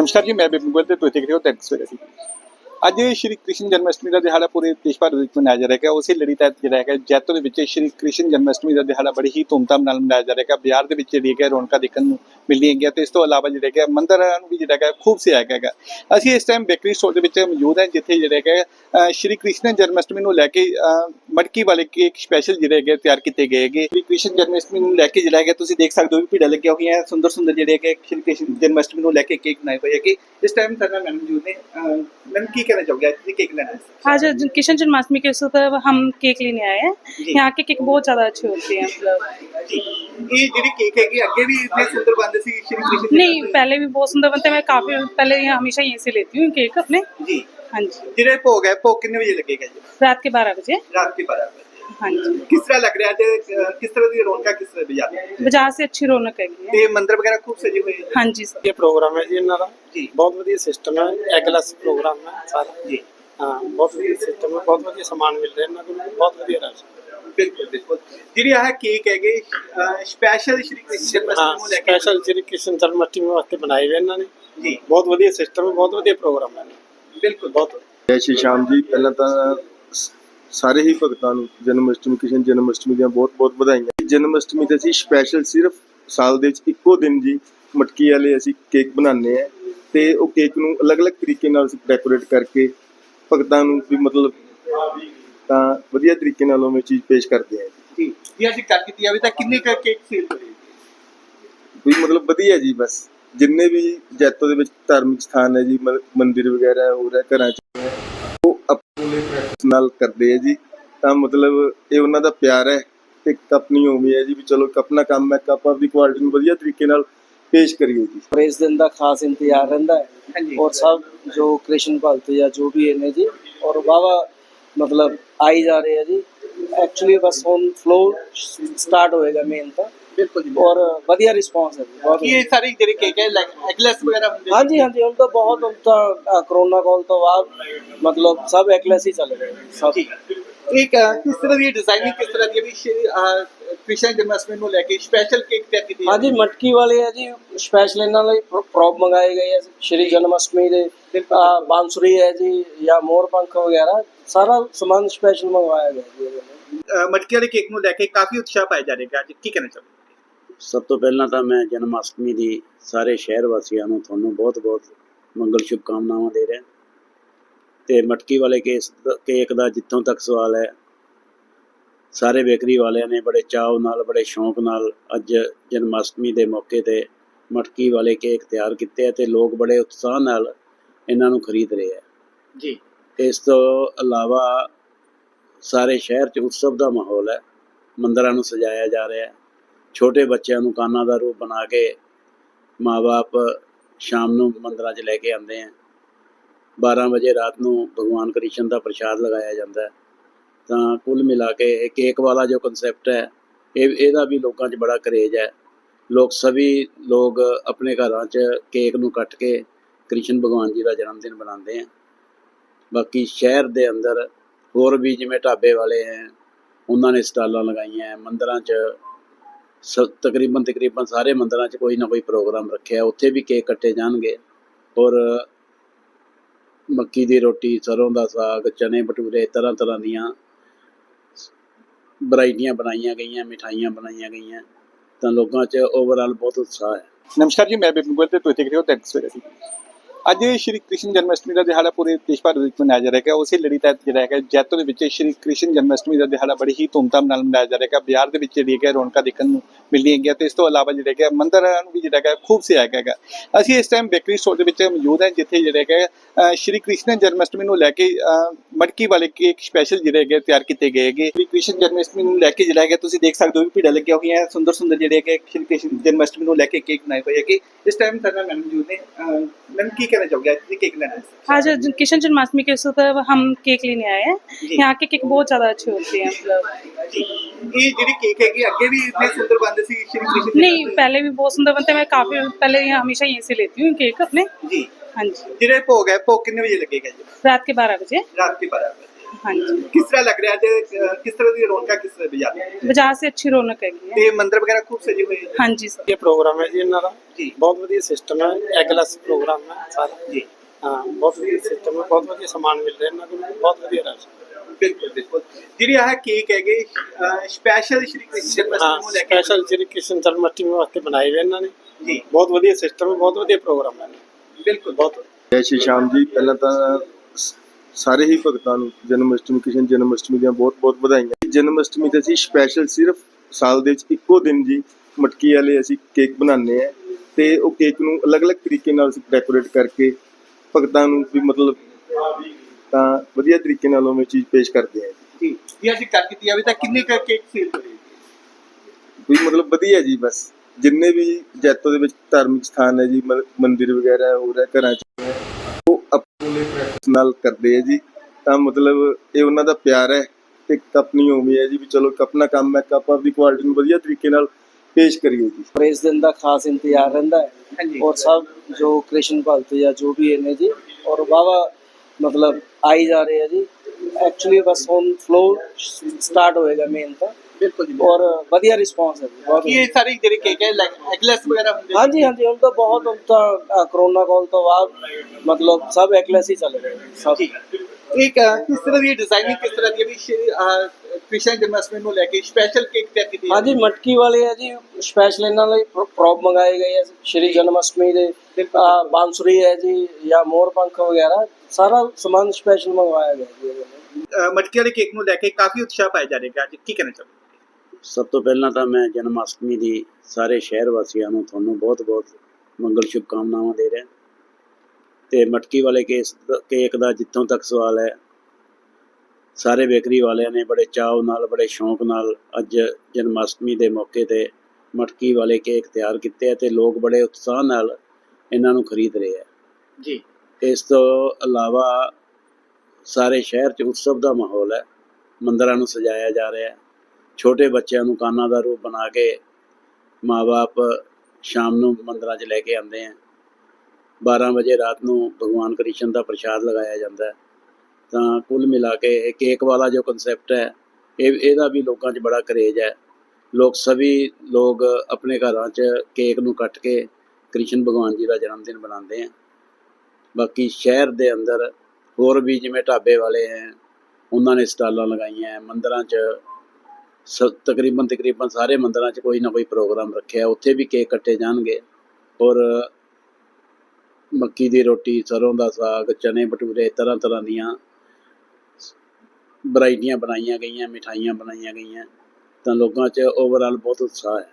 ਨਮਸਕਾਰ ਜੀ, ਮੈਂ ਬਿਪਨ ਗੋਇਲ ਤੇ ਤੁਸੀਂ ਦੇਖ ਰਹੇ ਹੋ ਟੈਕਸ ਸਵੇਰੇ ਸੀ ਅੱਜ ਸ਼੍ਰੀ ਕ੍ਰਿਸ਼ਨ ਜਨਮਸ਼ਟਮੀ ਦਾ ਦਿਹਾੜਾ ਪੂਰੇ ਦੇਸ਼ ਭਰ ਵਿੱਚ ਮਨਾਇਆ ਜਾ ਰਿਹਾ ਹੈ ਉਸੇ ਲੜੀ ਤਹਿਤ ਜਿਹੜਾ ਹੈਗਾ ਜੈਤੋ ਦੇ ਵਿੱਚ ਸ਼੍ਰੀ ਕ੍ਰਿਸ਼ਨ ਜਨਮਸ਼ਟਮੀ ਦਾ ਦਿਹਾੜਾ ਬੜੀ ਹੀ ਧੂਮਧਾਮ ਨਾਲ ਮਨਾਇਆ ਜਾ ਰਿਹਾ ਹੈ ਬਿਹਾਰ ਦੇ ਵਿੱਚ ਜਿਹੜੀ ਹੈ, ਰੌਣਕਾਂ ਦੇਖਣ ਨੂੰ ਮਿਲਦੀਆਂ ਹੈਗੀਆਂ ਤੇ ਇਸ ਤੋਂ ਇਲਾਵਾ ਜਿਹੜੇ ਹੈਗੇ ਮੰਦਰਾਂ ਨੂੰ ਵੀ ਜਿਹੜਾ ਹੈਗਾ ਖੂਬ ਸਿਆਇਆ ਹੈਗਾ ਅਸੀਂ ਇਸ ਟਾਈਮ ਬੇਕਰੀ ਸਟੋਰ ਦੇ ਵਿੱਚ ਮੌਜੂਦ ਹਾਂ ਜਿੱਥੇ ਜਿਹੜੇ ਹੈਗੇ ਸ਼੍ਰੀ ਕ੍ਰਿਸ਼ਨ ਜਨਮਸ਼ਟਮੀ ਨੂੰ ਲੈ ਕੇ ਮਟਕੀ ਵਾਲੇ ਕੇਕ ਸਪੈਸ਼ਲ ਜਿਹੜੇ ਹੈਗੇ ਤਿਆਰ ਕੀਤੇ ਗਏ ਹੈਗੇ। ਸ਼੍ਰੀ ਕ੍ਰਿਸ਼ਨ ਜਨਮਸ਼ਟਮੀ ਨੂੰ ਲੈ ਕੇ ਜਿਹੜਾ ਹੈਗਾ ਤੁਸੀਂ ਦੇਖ ਸਕਦੇ ਹੋ ਭੀੜਾਂ ਲੱਗੀਆਂ ਹੋਈਆਂ ਸੁੰਦਰ ਸੁੰਦਰ ਜਿਹੜੇ ਹੈਗੇ ਸ਼੍ਰੀ ਕ੍ਰਿਸ਼ਨ ਜਨਮਸ਼ਟਮੀ ਨੂੰ ਲੈ ਕੇ ਕੇਕ ਬਣਾਏ ਹੋਏ ਹੈਗੇ। ਇਸ ਟਾਈਮ ਸਾਡਾ ਮੈਡਮ ਜੀ ਨੇ। मैम की कहना चाहोगे आज केक लेना हाँ जो किशन जन्माष्टमी के अवसर पर हम केक लेने आए हैं यहाँ के केक बहुत ज़्यादा अच्छे होते हैं मतलब ये जी केक है कि अगे भी इतने सुंदर बनते नहीं पहले भी बहुत सुंदर बनते मैं काफ़ी पहले हमेशा यहीं से लेती हूँ केक अपने हाँ जी है भोग कितने बजे लगेगा जी रात के बारह बजे रात के बारह बजे हाँ जी किस तरह लग रहा है किस तरह की रौनक किस तरह बाज़ार से अच्छी रौनक है ये मंदिर वगैरह खूब सजे हुए हाँ जी सर ये प्रोग्राम है जी जी बहुत वधिया सिस्टम है प्रोग्राम है सारा जी हाँ बहुत सिस्टम है बहुत वधिया सामान मिल रहा है बहुत ਬਿਲਕੁਲ ਬਿਲਕੁਲ। ਜਿਹੜੀ ਆਹ ਕੇਕ ਹੈਗੇ ਸਪੈਸ਼ਲ ਸ਼੍ਰੀ ਕ੍ਰਿਸ਼ਨ ਹਾਂ ਜਨਮਸ਼ਟਮੀ ਨੂੰ ਲੈ ਕੇ ਸਪੈਸ਼ਲ ਸ਼੍ਰੀ ਕ੍ਰਿਸ਼ਨ ਜਨਮਸ਼ਟਮੀ ਵਾਸਤੇ ਬਣਾਏ ਹੋਏ ਇਹਨਾਂ ਨੇ। ਜੀ। ਬਹੁਤ ਵਧੀਆ ਸਿਸਟਮ ਹੈ ਬਹੁਤ ਵਧੀਆ ਪ੍ਰੋਗਰਾਮ ਹੈ। ਬਿਲਕੁਲ। ਬਹੁਤ ਜੈ ਸ਼੍ਰੀ ਸ਼ਾਮ ਜੀ ਪਹਿਲਾਂ ਤਾਂ ਸ- ਸਾਰੇ ਹੀ ਭਗਤਾਂ ਨੂੰ ਜਨਮ ਅਸ਼ਟਮੀ ਕ੍ਰਿਸ਼ਨ ਜਨਮ ਅਸ਼ਟਮੀ ਦੀਆਂ ਬਹੁਤ ਬਹੁਤ ਵਧਾਈਆਂ। ਜਨਮ ਅਸ਼ਟਮੀ ਤੇ ਅਸੀਂ ਸਪੈਸ਼ਲ ਸਿਰਫ ਸਾਲ ਦੇ ਵਿੱਚ ਇੱਕੋ ਦਿਨ ਜੀ ਮਟਕੀ ਵਾਲੇ ਅਸੀਂ ਕੇਕ ਬਣਾਉਂਦੇ ਆ ਤੇ ਉਹ ਕੇਕ ਨੂੰ ਅਲੱਗ-ਅਲੱਗ ਤਰੀਕੇ ਨਾਲ ਅਸੀਂ ਡੈਕੋਰੇਟ ਕਰਕੇ ਭਗਤਾਂ ਨੂੰ ਵੀ ਮਤਲਬ ਤਾਂ ਵਧੀਆ ਤਰੀਕੇ ਨਾਲ ਉਹ ਚੀਜ਼ ਪੇਸ਼ ਕਰਦੇ ਆ ਜੀ। ਜੀ ਅਸੀਂ ਕਰ ਕੀਤੀ ਜਾਵੇ ਤਾਂ ਕਿੰਨੇ ਕੁ ਕੇਕ ਸੇਲ ਹੋਏ ਵੀ ਮਤਲਬ ਵਧੀਆ ਜੀ ਬਸ ਜਿੰਨੇ ਵੀ ਜੈਤੋ ਦੇ ਵਿੱਚ ਧਾਰਮਿਕ ਸਥਾਨ ਹੈ ਜੀ ਮੰਦਿਰ ਵਗੈਰਾ ਹੋ ਰਿਹਾ ਘਰਾਂ 'ਚ ਉਹ ਆਪਣੇ ਪ੍ਰੈਕਟਿਸ ਨਾਲ ਕਰਦੇ ਆ ਜੀ। ਤਾਂ ਮਤਲਬ ਇਹ ਉਹਨਾਂ ਦਾ ਪਿਆਰ ਹੈ ਤੇ ਇੱਕ ਆਪਣੀ ਉਮੀਦ ਹੈ ਜੀ ਵੀ ਚਲੋ ਆਪਣਾ ਕੰਮ ਹੈ ਕਿ ਆਪਾਂ ਆਪਣੀ ਕੁਆਲਿਟੀ ਨੂੰ ਵਧੀਆ ਤਰੀਕੇ ਨਾਲ ਪੇਸ਼ ਕਰੀਏ ਜੀ। ਪਰ ਇਸ ਦਿਨ ਦਾ ਖਾਸ ਇੰਤਜ਼ਾਰ ਰਹਿੰਦਾ ਹੈ। ਹਾਂਜੀ। ਔਰ ਸਭ ਜੋ ਕ੍ਰਿਸ਼ਨ ਭਗਤ ਜਾਂ ਜੋ ਵੀ ਨੇ ਜੀ ਔਰ ਵਾਵਾ ਮਤਲਬ ਆਈ ਜਾ ਰਹੇ ਆ ਜੀ। ਐਕਚੁਅਲੀ ਬਸ ਹੁਣ ਫਲੋ ਸਟਾਰਟ ਹੋਏਗਾ ਮੇਨ ਤਾਂ। ਬਿਲਕੁਲ ਜੀ ਔਰ ਵਧੀਆ ਰਿਸਪੌਂਸ ਹੈ ਬਹੁਤ ਕੀ ਇਹ ਸਾਰੇ ਜਿਹੜੇ ਕੇਕ ਹੈ ਐਗਲੈਸ ਵਗੈਰਾ ਹੁੰਦੇ ਹਾਂਜੀ ਹਾਂਜੀ ਹੁਣ ਤਾਂ ਬਹੁਤ ਹੁਣ ਤਾਂ ਕਰੋਨਾ ਕਾਲ ਤੋਂ ਬਾਅਦ ਮਤਲਬ ਸਭ ਐਕਲੈਸ ਹੀ ਚੱਲ ਰਹੇ ਸਭ। ਜੀ ਇੱਕ ਕਿਸ ਤਰ੍ਹਾਂ ਦੀ ਡਿਜ਼ਾਈਨਿੰਗ ਕਿਸ ਤਰ੍ਹਾਂ ਦੀ ਵੀ ਕ੍ਰਿਸ਼ਨ ਜਨਮਸ਼ਟਮੀ ਨੂੰ ਲੈ ਕੇ ਸਪੈਸ਼ਲ ਕੇਕ ਤਿਆਰ ਕੀਤੀ ਹੈ? ਹਾਂਜੀ ਮਟਕੀ ਵਾਲੇ ਆ ਜੀ ਸਪੈਸ਼ਲ ਇਹਨਾਂ ਲਈ ਪ੍ਰੋਪ ਮੰਗਾਏ ਗਏ ਆ ਸ਼੍ਰੀ ਜਨਮ ਅਸ਼ਟਮੀ ਦੇ ਬਾਂਸੁਰੀ ਹੈ ਜੀ ਜਾਂ ਮੋਰ ਪੰਖ ਵਗੈਰਾ ਸਾਰਾ ਸਮਾਨ ਸਪੈਸ਼ਲ ਮੰਗਵਾਇਆ ਗਿਆ ਜੀ ਮਟਕੀ ਵਾਲੇ ਕੇਕ ਨੂੰ ਲੈ ਕੇ ਕਾਫੀ ਉਤਸ਼ਾਹ ਪਾਇਆ ਜਾ ਰਿਹਾ ਹੈ ਅੱਜ ਕੀ ਕਹਿਣਾ ਚਾਹੁੰਦੇ ਸਭ ਤੋਂ ਪਹਿਲਾਂ ਤਾਂ ਮੈਂ ਜਨਮ ਅਸ਼ਟਮੀ ਦੀ ਸਾਰੇ ਸ਼ਹਿਰ ਵਾਸੀਆਂ ਨੂੰ ਤੁਹਾਨੂੰ ਬਹੁਤ-ਬਹੁਤ ਮੰਗਲ ਸ਼ੁਭਕਾਮਨਾਵਾਂ ਦੇ ਰਿਹਾ। ਤੇ ਮਟਕੀ ਵਾਲੇ ਕੇਸ ਕੇਕ ਦਾ ਜਿੱਥੋਂ ਤੱਕ ਸਵਾਲ ਹੈ ਸਾਰੇ ਬੇਕਰੀ ਵਾਲਿਆਂ ਨੇ ਬੜੇ ਚਾਅ ਨਾਲ ਬੜੇ ਸ਼ੌਂਕ ਨਾਲ ਅੱਜ ਜਨਮ ਅਸ਼ਟਮੀ ਦੇ ਮੌਕੇ ਤੇ ਮਟਕੀ ਵਾਲੇ ਕੇਕ ਤਿਆਰ ਕੀਤੇ ਆ ਤੇ ਲੋਕ ਬੜੇ ਉਤਸ਼ਾਹ ਨਾਲ ਇਹਨਾਂ ਨੂੰ ਖਰੀਦ ਰਹੇ ਆ। ਜੀ। ਇਸ ਤੋਂ ਇਲਾਵਾ ਸਾਰੇ ਸ਼ਹਿਰ 'ਚ ਉਤਸਵ ਦਾ ਮਾਹੌਲ ਹੈ ਮੰਦਰਾਂ ਨੂੰ ਸਜਾਇਆ ਜਾ ਰਿਹਾ ਹੈ। ਛੋਟੇ ਬੱਚਿਆਂ ਨੂੰ ਕਾਨਾਂ ਦਾ ਰੂਪ ਬਣਾ ਕੇ ਮਾਪੇ ਸ਼ਾਮ ਨੂੰ ਮੰਦਰਾਂ 'ਚ ਲੈ ਕੇ ਆਉਂਦੇ ਆ। 12 ਵਜੇ ਰਾਤ ਨੂੰ ਭਗਵਾਨ ਕ੍ਰਿਸ਼ਨ ਦਾ ਪ੍ਰਸ਼ਾਦ ਲਗਾਇਆ ਜਾਂਦਾ ਹੈ। ਤਾਂ ਕੁੱਲ ਮਿਲਾ ਕੇ ਇਹ ਕੇਕ ਵਾਲਾ ਜੋ ਕਨਸੈਪਟ ਹੈ, ਇਹ, ਇਹਦਾ ਵੀ ਲੋਕਾਂ 'ਚ ਬੜਾ ਕਰੇਜ ਹੈ। ਲੋਕ ਸਭੀ ਲੋਕ ਆਪਣੇ ਘਰਾਂ 'ਚ ਕੇਕ ਨੂੰ ਕੱਟ ਕੇ ਕ੍ਰਿਸ਼ਨ ਭਗਵਾਨ ਜੀ ਦਾ ਜਨਮ ਦਿਨ ਮਨਾਉਂਦੇ ਆ। ਬਾਕੀ ਸ਼ਹਿਰ ਦੇ ਅੰਦਰ ਹੋਰ ਵੀ ਜਿਵੇਂ ਢਾਬੇ ਵਾਲੇ ਹੈ, ਉਹਨਾਂ ਨੇ ਸਟਾਲਾਂ ਲਗਾਈਆਂ ਮੰਦਰਾਂ 'ਚ ਸ ਤਕਰੀਬਨ ਤਕਰੀਬਨ ਸਾਰੇ ਮੰਦਰਾਂ 'ਚ ਕੋਈ ਨਾ ਕੋਈ ਪ੍ਰੋਗਰਾਮ ਰੱਖਿਆ, ਉੱਥੇ ਵੀ ਕੇਕ ਕੱਟੇ ਜਾਣਗੇ। ਔਰ ਮੱਕੀ ਦੀ ਰੋਟੀ, ਸਰੋਂ ਦਾ ਸਾਗ, ਚਨੇ ਭਟੂਰੇ, ਤਰ੍ਹਾਂ ਤਰ੍ਹਾਂ ਦੀਆਂ ਵੈਰਾਈਟੀਆਂ ਬਣਾਈਆਂ ਗਈਆਂ, ਮਿਠਾਈਆਂ ਬਣਾਈਆਂ ਗਈਆਂ, ਤਾਂ ਲੋਕਾਂ 'ਚ ਓਵਰਆਲ ਬਹੁਤ ਉਤਸ਼ਾਹ ਹੈ। ਨਮਸਕਾਰ ਜੀ, ਮੈਂ ਬਿਪਨ ਗੋਇਲ ਤੇ ਤੁਸੀਂ ਦੇਖ ਰਹੇ ਹੋ ਟੈਕਸ ਸਵੇਰੇ ਅੱਜ ਸ਼੍ਰੀ ਕ੍ਰਿਸ਼ਨ ਜਨਮਸ਼ਟਮੀ ਦਾ ਦਿਹਾੜਾ ਪੂਰੇ ਦੇਸ਼ ਭਰ ਵਿੱਚ ਮਨਾਇਆ ਜਾ ਰਿਹਾ ਹੈ ਉਸੇ ਲੜੀ ਤਹਿਤ ਜਿਹੜਾ ਹੈਗਾ, ਜੈਤੋ ਦੇ ਵਿੱਚ ਸ਼੍ਰੀ ਕ੍ਰਿਸ਼ਨ ਜਨਮਸ਼ਟਮੀ ਦਾ ਦਿਹਾੜਾ ਬੜੀ ਹੀ ਧੂਮਧਾਮ ਨਾਲ ਮਨਾਇਆ ਜਾ ਰਿਹਾ ਹੈ ਬਿਹਾਰ ਦੇ ਵਿੱਚ ਜਿਹੜੀ ਹੈ, ਰੌਣਕਾਂ ਦੇਖਣ ਨੂੰ ਮਿਲਦੀਆਂ ਹੈਗੀਆਂ ਤੇ ਇਸ ਤੋਂ ਇਲਾਵਾ ਜਿਹੜੇ ਕਿ ਮੰਦਰਾਂ ਨੂੰ ਵੀ ਜਿਹੜਾ ਕਿ ਖੂਬ ਸਿਆਇਆ ਹੈਗਾ ਅਸੀਂ ਇਸ ਟਾਈਮ ਬੇਕਰੀ ਸਟੋਰ ਦੇ ਵਿੱਚ ਮੌਜੂਦ ਹਾਂ ਜਿੱਥੇ ਜਿਹੜੇ ਕਿ ਸ਼੍ਰੀ ਕ੍ਰਿਸ਼ਨ ਜਨਮਸ਼ਟਮੀ ਨੂੰ ਲੈ ਕੇ ਮਟਕੀ ਵਾਲੇ ਕੇਕ ਸਪੈਸ਼ਲ ਜਿਹੜੇ ਹੈਗੇ ਤਿਆਰ ਕੀਤੇ ਗਏ ਹੈਗੇ। ਸ਼੍ਰੀ ਕ੍ਰਿਸ਼ਨ ਜਨਮਸ਼ਟਮੀ ਨੂੰ ਲੈ ਕੇ ਜਿਹੜਾ ਹੈਗਾ ਤੁਸੀਂ ਦੇਖ ਸਕਦੇ ਹੋ ਕਿ ਭੀੜਾਂ ਲੱਗੀਆਂ ਹੋਈਆਂ ਸੁੰਦਰ ਸੁੰਦਰ ਜਿਹੜੇ ਕਿ ਸ਼੍ਰੀ ਕ੍ਰਿਸ਼ਨ ਜਨਮਸ਼ਟਮੀ ਨੂੰ ਲੈ ਕੇ ਕੇਕ ਬਣਾਏ ਹੋਏ ਹੈਗੇ। ਇਸ ਟਾਈਮ ਸਾਡਾ ਮੈਮ ਜੀ ਨੇ मैम की कहना चाहोगे आज केक लेना है हाँ जो किशन जन्माष्टमी के अवसर हम केक लेने आए हैं यहाँ के केक बहुत ज़्यादा अच्छे होते हैं मतलब ये जी केक है कि आगे भी इतने सुंदर बन नहीं पहले भी बहुत सुंदर बनते मैं काफ़ी पहले हमेशा यहीं से लेती हूँ केक अपने। हाँ जी। जी भोग है भोग कितने बजे लगेगा रात के बारह बजे। रात के बारह बजे। हाँ जी। किस तरह लग रहा किस तरह की रौनक किस तरह बहुत वादिया सिस्टम है एगलस प्रोग्राम हाँ, है बहुत वधिया सिस्टम है बहुत वधिया सामान मिल रहा है बहुत वधिया ਬਿਲਕੁਲ ਬਿਲਕੁਲ। ਜਿਹੜੀ ਆਹ ਕੇਕ ਹੈਗੇ ਸਪੈਸ਼ਲ ਸ਼੍ਰੀ ਕ੍ਰਿਸ਼ਨ ਜਨਮ ਹਾਂ ਅਸ਼ਟਮੀ ਨੂੰ ਲੈ ਕੇ ਸਪੈਸ਼ਲ ਜਿਹੜੀ ਕ੍ਰਿਸ਼ਨ ਜਨਮ ਅਸ਼ਟਮੀ ਵਾਸਤੇ ਬਣਾਏ ਹੋਏ ਇਹਨਾਂ ਨੇ। ਜੀ। ਬਹੁਤ ਵਧੀਆ ਸਿਸਟਮ ਹੈ ਬਹੁਤ ਵਧੀਆ ਪ੍ਰੋਗਰਾਮ ਹੈ ਬਿਲਕੁਲ। ਬਹੁਤ ਜੈ ਸ਼੍ਰੀ ਸ਼ਾਮ ਜੀ ਪਹਿਲਾਂ ਤਾਂ ਸਾਰੇ ਹੀ ਭਗਤਾਂ ਨੂੰ ਜਨਮ ਅਸ਼ਟਮੀ ਕ੍ਰਿਸ਼ਨ ਜਨਮ ਅਸ਼ਟਮੀ ਦੀਆਂ ਬਹੁਤ ਬਹੁਤ ਵਧਾਈਆਂ। ਜਨਮ ਅਸ਼ਟਮੀ ਤੇ ਅਸੀਂ ਸਪੈਸ਼ਲ ਸਿਰਫ ਸਾਲ ਦੇ ਵਿੱਚ ਇੱਕੋ ਦਿਨ ਜੀ ਮਟਕੀ ਵਾਲੇ ਅਸੀਂ ਕੇਕ ਬਣਾਉਂਦੇ ਆ ਤੇ ਉਹ ਕੇਕ ਨੂੰ ਅਲੱਗ-ਅਲੱਗ ਤਰੀਕੇ ਨਾਲ ਅਸੀਂ ਡੈਕੋਰੇਟ ਕਰਕੇ ਭਗਤਾਂ ਨੂੰ ਵੀ ਮਤਲਬ ਤਾਂ ਵਧੀਆ ਤਰੀਕੇ ਨਾਲ ਉਹ ਚੀਜ਼ ਪੇਸ਼ ਕਰਦੇ ਆ। ਜੀ ਜੀ ਅਸੀਂ ਕਰ ਕੀਤੀ ਜਾਵੇ ਤਾਂ ਕਿੰਨੇ ਕੁ ਕੇਕ ਸੇਲ ਹੋਏ ਵੀ ਮਤਲਬ ਵਧੀਆ ਜੀ ਬਸ ਜਿੰਨੇ ਵੀ ਜੈਤੋ ਦੇ ਵਿੱਚ ਧਾਰਮਿਕ ਸਥਾਨ ਹੈ ਜੀ ਮੰਦਿਰ ਵਗੈਰਾ ਹੋ ਰਿਹਾ ਘਰਾਂ 'ਚ ਉਹ ਆਪਣੇ ਪ੍ਰੈਕਟਿਸ ਨਾਲ ਕਰਦੇ ਆ ਜੀ। ਤਾਂ ਮਤਲਬ ਇਹ ਉਹਨਾਂ ਦਾ ਪਿਆਰ ਹੈ ਤੇ ਇੱਕ ਆਪਣੀ ਉਮੀਦ ਹੈ ਜੀ ਵੀ ਚਲੋ ਆਪਣਾ ਕੰਮ ਹੈ ਕਿ ਆਪਾਂ ਆਪਣੀ ਕੁਆਲਿਟੀ ਨੂੰ ਵਧੀਆ ਤਰੀਕੇ ਨਾਲ ਪੇਸ਼ ਕਰੀਏ ਜੀ। ਪਰ ਇਸ ਦਿਨ ਦਾ ਖਾਸ ਇੰਤਜ਼ਾਰ ਰਹਿੰਦਾ ਹੈ ਔਰ ਸਭ ਜੋ ਕ੍ਰਿਸ਼ਨ ਭਗਤ ਜਾਂ ਜੋ ਵੀ ਨੇ ਜੀ ਔਰ ਵਾਵਾ ਮਤਲਬ ਆਈ ਜਾ ਰਹੇ ਆ ਜੀ। ਐਕਚੁਅਲੀ ਬਸ ਹੁਣ ਫਲੋ ਸਟਾਰਟ ਹੋਏਗਾ ਮੇਨ ਤਾਂ। ਬਿਲਕੁਲ ਜੀ ਔਰ ਵਧੀਆ ਰਿਸਪੌਂਸ ਹੈ ਜੀ ਬਹੁਤ ਕੀ ਸਾਰੇ ਜਿਹੜੇ ਕੇਕ ਹੈ ਐਗਲੈਸ ਵਗੈਰਾ ਹੁੰਦੇ ਹਾਂਜੀ ਹਾਂਜੀ ਹੁਣ ਤਾਂ ਬਹੁਤ ਹੁਣ ਤਾਂ ਕਰੋਨਾ ਕਾਲ ਤੋਂ ਬਾਅਦ ਮਤਲਬ ਸਭ ਐਕਲੈਸ ਹੀ ਚੱਲ ਰਹੇ ਸਭ। ਠੀਕ ਇੱਕ ਕਿਸ ਤਰ੍ਹਾਂ ਦੀ ਡਿਜ਼ਾਈਨਿੰਗ ਕਿਸ ਤਰ੍ਹਾਂ ਦੀ ਵੀ ਕ੍ਰਿਸ਼ਨ ਜਨਮ ਅਸ਼ਟਮੀ ਨੂੰ ਲੈ ਕੇ ਸਪੈਸ਼ਲ ਕੇਕ ਤਿਆਰ ਕੀਤੀ ਹਾਂਜੀ ਮਟਕੀ ਵਾਲੇ ਆ ਜੀ। ਸਪੈਸ਼ਲ ਇਹਨਾਂ ਲਈ ਪ੍ਰੋਪ ਮੰਗਾਏ ਗਏ ਆ ਸ਼੍ਰੀ ਜਨਮ ਅਸ਼ਟਮੀ ਦੇ ਬਾਂਸੁਰੀ ਹੈ ਜੀ ਜਾਂ ਮੋਰ ਪੰਖ ਵਗੈਰਾ ਸਾਰਾ ਸਮਾਨ ਸਪੈਸ਼ਲ ਮੰਗਵਾਇਆ ਗਿਆ ਜੀ ਮਟਕੀ ਵਾਲੇ ਕੇਕ ਨੂੰ ਲੈ ਕੇ ਕਾਫੀ ਉਤਸ਼ਾਹ ਪਾਇਆ ਜਾ ਰਿਹਾ ਅੱਜ ਕੀ ਕਹਿਣਾ ਚਾਹੁੰਦੇ ਸਭ ਤੋਂ ਪਹਿਲਾਂ ਤਾਂ ਮੈਂ ਜਨਮ ਅਸ਼ਟਮੀ ਦੀ ਸਾਰੇ ਸ਼ਹਿਰ ਵਾਸੀਆਂ ਨੂੰ ਤੁਹਾਨੂੰ ਬਹੁਤ-ਬਹੁਤ ਮੰਗਲ ਸ਼ੁਭਕਾਮਨਾਵਾਂ ਦੇ ਰਿਹਾ। ਤੇ ਮਟਕੀ ਵਾਲੇ ਕੇਸ ਕੇਕ ਦਾ ਜਿੱਥੋਂ ਤੱਕ ਸਵਾਲ ਹੈ ਸਾਰੇ ਬੇਕਰੀ ਵਾਲਿਆਂ ਨੇ ਬੜੇ ਚਾਅ ਨਾਲ ਬੜੇ ਸ਼ੌਂਕ ਨਾਲ ਅੱਜ ਜਨਮ ਅਸ਼ਟਮੀ ਦੇ ਮੌਕੇ ਤੇ ਮਟਕੀ ਵਾਲੇ ਕੇਕ ਤਿਆਰ ਕੀਤੇ ਆ ਤੇ ਲੋਕ ਬੜੇ ਉਤਸ਼ਾਹ ਨਾਲ ਇਹਨਾਂ ਨੂੰ ਖਰੀਦ ਰਹੇ ਆ। ਜੀ। ਇਸ ਤੋਂ ਇਲਾਵਾ ਸਾਰੇ ਸ਼ਹਿਰ 'ਚ ਉਤਸਵ ਦਾ ਮਾਹੌਲ ਹੈ। ਮੰਦਰਾਂ ਨੂੰ ਸਜਾਇਆ ਜਾ ਰਿਹਾ ਹੈ। ਛੋਟੇ ਬੱਚਿਆਂ ਨੂੰ ਕਾਨਾ ਦਾ ਰੂਪ ਬਣਾ ਕੇ ਮਾਪੇ ਸ਼ਾਮ ਨੂੰ ਮੰਦਰਾਂ 'ਚ ਲੈ ਕੇ ਆਉਂਦੇ ਆ। 12 ਵਜੇ ਰਾਤ ਨੂੰ ਭਗਵਾਨ ਕ੍ਰਿਸ਼ਨ ਦਾ ਪ੍ਰਸ਼ਾਦ ਲਗਾਇਆ ਜਾਂਦਾ ਹੈ। ਤਾਂ ਕੁੱਲ ਮਿਲਾ ਕੇ ਇਹ ਕੇਕ ਵਾਲਾ ਜੋ ਕਨਸੈਪਟ ਹੈ, ਇਹ, ਇਹਦਾ ਵੀ ਲੋਕਾਂ 'ਚ ਬੜਾ ਕਰੇਜ ਹੈ। ਲੋਕ ਸਭੀ ਲੋਕ ਆਪਣੇ ਘਰਾਂ 'ਚ ਕੇਕ ਨੂੰ ਕੱਟ ਕੇ ਕ੍ਰਿਸ਼ਨ ਭਗਵਾਨ ਜੀ ਦਾ ਜਨਮ ਦਿਨ ਮਨਾਉਂਦੇ ਆ। ਬਾਕੀ ਸ਼ਹਿਰ ਦੇ ਅੰਦਰ ਹੋਰ ਵੀ ਜਿਵੇਂ ਢਾਬੇ ਵਾਲੇ ਹੈ, ਉਹਨਾਂ ਨੇ ਸਟਾਲਾਂ ਲਗਾਈਆਂ, ਮੰਦਰਾਂ 'ਚ ਸ, ਤਕਰੀਬਨ ਤਕਰੀਬਨ ਸਾਰੇ ਮੰਦਰਾਂ 'ਚ ਕੋਈ ਨਾ ਕੋਈ ਪ੍ਰੋਗਰਾਮ ਰੱਖਿਆ, ਉੱਥੇ ਵੀ ਕੇਕ ਕੱਟੇ ਜਾਣਗੇ। ਔਰ ਮੱਕੀ ਦੀ ਰੋਟੀ, ਸਰੋਂ ਦਾ ਸਾਗ, ਚਨੇ ਭਟੂਰੇ ਤਰ੍ਹਾਂ ਤਰ੍ਹਾਂ ਦੀਆਂ ਵੈਰਾਈਟੀਆਂ ਬਣਾਈਆਂ ਗਈਆਂ ਮਿਠਾਈਆਂ ਬਣਾਈਆਂ ਗਈਆਂ ਤਾਂ ਲੋਕਾਂ 'ਚ ਓਵਰਆਲ ਬਹੁਤ ਉਤਸ਼ਾਹ ਹੈ।